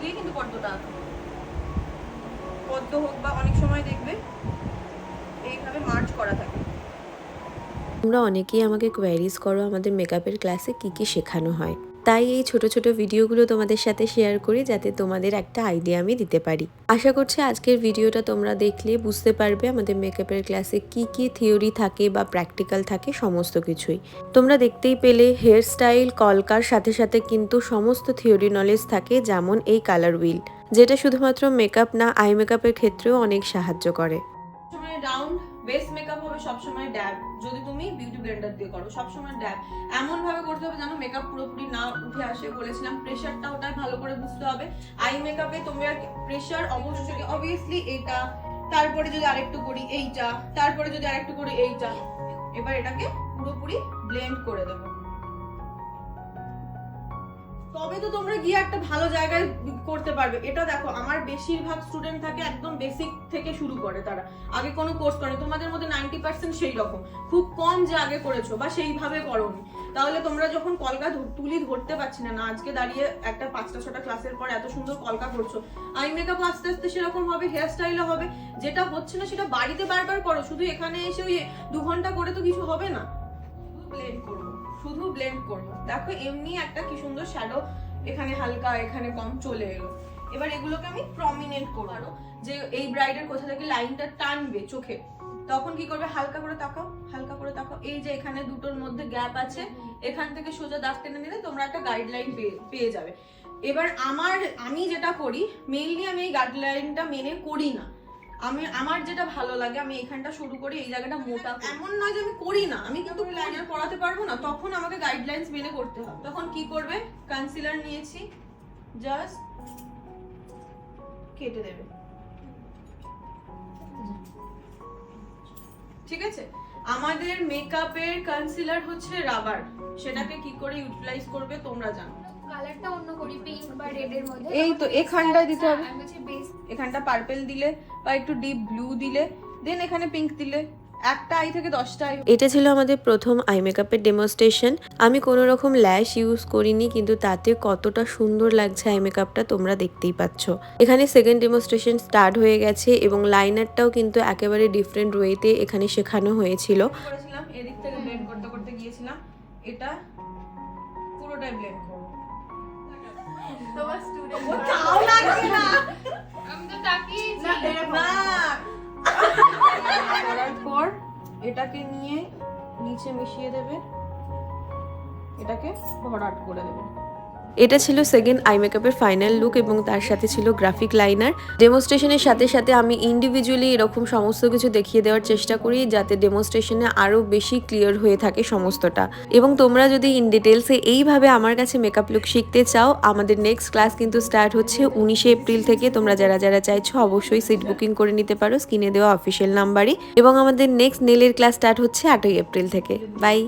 দিয়ে কিন্তু পদ্মটা পদ্ম হোক বা অনেক সময় দেখবে, এইভাবে মার্চ করা থাকে। তোমরা অনেকেই আমাকে কোয়ারিজ করো আমাদের মেকআপের ক্লাসে কি কি শেখানো হয়। তাই এই ছোট ছোট ভিডিওগুলো তোমাদের সাথে শেয়ার করি যাতে তোমাদের একটা আইডিয়া আমি দিতে পারি। আশা করছি আজকের ভিডিওটা তোমরা দেখলে বুঝতে পারবে আমাদের মেকআপের ক্লাসে কি কি থিওরি থাকে বা প্র্যাকটিক্যাল থাকে সমস্ত কিছুই। তোমরা দেখতেই পেলে হেয়ার স্টাইল কলকার সাথে সাথে কিন্তু সমস্ত থিওরি নলেজ থাকে যেমন এই কালার হুইল যেটা শুধুমাত্র মেকআপ না আই মেকআপের ক্ষেত্রেও অনেক সাহায্য করে। রাউন্ড বেস মেকআপ হবে সবসময় ড্যাব যদি তুমি বিউটি ব্লেন্ডার দিয়ে করো, সবসময় ড্যাব এমন ভাবে করতে হবে যেন মেকআপ পুরোপুরি না উঠে আসে বলেছিলাম। প্রেশারটা ওটাই ভালো করে বুঝতে হবে। আই মেকআপে তোমরা প্রেশার অবশ্যই অবভিয়াসলি এটা। তারপরে যদি আরেকটু করি এইটা, তারপরে যদি আরেকটু করি এইটা, এবার এটাকে পুরোপুরি ব্লেন্ড করে দেবো। তবে তো তোমরা গিয়ে একটা ভালো জায়গায় করতে পারবে। এটা দেখো, আমার বেশিরভাগ স্টুডেন্ট থাকে একদম বেসিক থেকে শুরু করে তারা। আগে কোনো কোর্স করে তোমাদের মধ্যে নাইনটি পার্সেন্ট সেই রকম। খুব কম যে আগে করেছ বা সেইভাবে করোনি। তাহলে তোমরা যখন কলকা তুলি ধরতে পারছি না না, আজকে দাঁড়িয়ে একটা পাঁচটা, ছটা ক্লাসের পর এত সুন্দর কলকা করছ। আই মেকআপ আস্তে আস্তে সেরকম হবে হেয়ার স্টাইলও হবে। যেটা হচ্ছে না, সেটা বাড়িতে বারবার করো। শুধু এখানে এসে ওই দু ঘণ্টা করে তো কিছু হবে না। ব্লেন্ড করব, শুধু ব্লেন্ড করব। দেখো এমনি একটা কি সুন্দর শ্যাডো এখানে হালকা, এখানে কম চলে এলো। এবার এগুলোকে আমি প্রমিনেন্ট করব। আরও যে এই ব্রাইডের কোথা থেকে লাইনটা টানবে চোখে, তখন কি করবে? হালকা করে তাকাও, হালকা করে তাকাও। এই যে এখানে দুটোর মধ্যে গ্যাপ আছে, এখান থেকে সোজা দাগ টেনে নিলে তোমরা একটা গাইডলাইন পেয়ে যাবে। এবার আমার, আমি যেটা করি মেইনলি আমি এই গাইডলাইনটা মেনে করি না। আমি আমার যেটা ভালো লাগে আমি এখানটা শুরু করি এই জায়গাটা মোটা এমন নয় যে আমি করি না আমি কিন্তু লাইনার পড়াতে পারব না তখন আমাকে গাইডলাইন্স মেনে করতে হবে। তখন কি করবে? কনসিলার নিয়েছি জাস্ট কেটে দেবে। ঠিক আছে? আমাদের মেকআপের কনসিলার হচ্ছে রাবার সেটাকে কি করে ইউটিলাইজ করবে তোমরা জানো। কালারটা অন্য করি পিঙ্ক বা রেড এর মধ্যে এই তো এখানটায় দিতে হবে। আমি বলছি এখানটা পার্পেল দিলে বা একটু ডিপ ব্লু দিলে দেন এখানে পিঙ্ক দিলে একটা আই থেকে দশটা আই এটা ছিল আমাদের প্রথম আই মেকআপের ডেমনস্ট্রেশন আমি কোনো রকম ল্যাশ ইউজ করিনি কিন্তু তাতে কতটা সুন্দর লাগছে আই মেকআপটা তোমরা দেখতেই পাচ্ছ। এখানে সেকেন্ড ডেমনস্ট্রেশন স্টার্ট হয়ে গেছে এবং লাইনারটাও কিন্তু একেবারে ডিফারেন্ট ওয়েতে এখানে শেখানো হয়েছিল। এদিক থেকে ব্লেন্ড করতে করতে গিয়েছিলাম। এটা পুরোটাই ব্লেন্ড করব তোমার স্টুডেন্ট ও তাও লাগবে না আমি তো তাকিয়েছি না করার পর এটাকে নিয়ে নিচে মিশিয়ে দেবে। এটাকে ভরাট করে দেবে। এটা ছিল সেকেন্ড আই মেকআপের ফাইনাল লুক এবং তার সাথে ছিল গ্রাফিক লাইনার। ডেমনস্ট্রেশনের সাথে সাথে আমি ইন্ডিভিজুয়ালি এরকম সমস্ত কিছু দেখিয়ে দেওয়ার চেষ্টা করি যাতে ডেমনস্ট্রেশনে আরও বেশি ক্লিয়ার হয়ে থাকে সমস্তটা। এবং তোমরা যদি ইন ডিটেলসে এইভাবে আমার কাছে মেকআপ লুক শিখতে চাও, আমাদের নেক্সট ক্লাস কিন্তু স্টার্ট হচ্ছে উনিশে এপ্রিল থেকে। তোমরা যারা যারা চাইছো অবশ্যই সিট বুকিং করে নিতে পারো স্ক্রিনে দেওয়া অফিসিয়াল নাম্বারে এবং আমাদের নেক্সট নেলের ক্লাস স্টার্ট হচ্ছে আটই এপ্রিল থেকে। বাই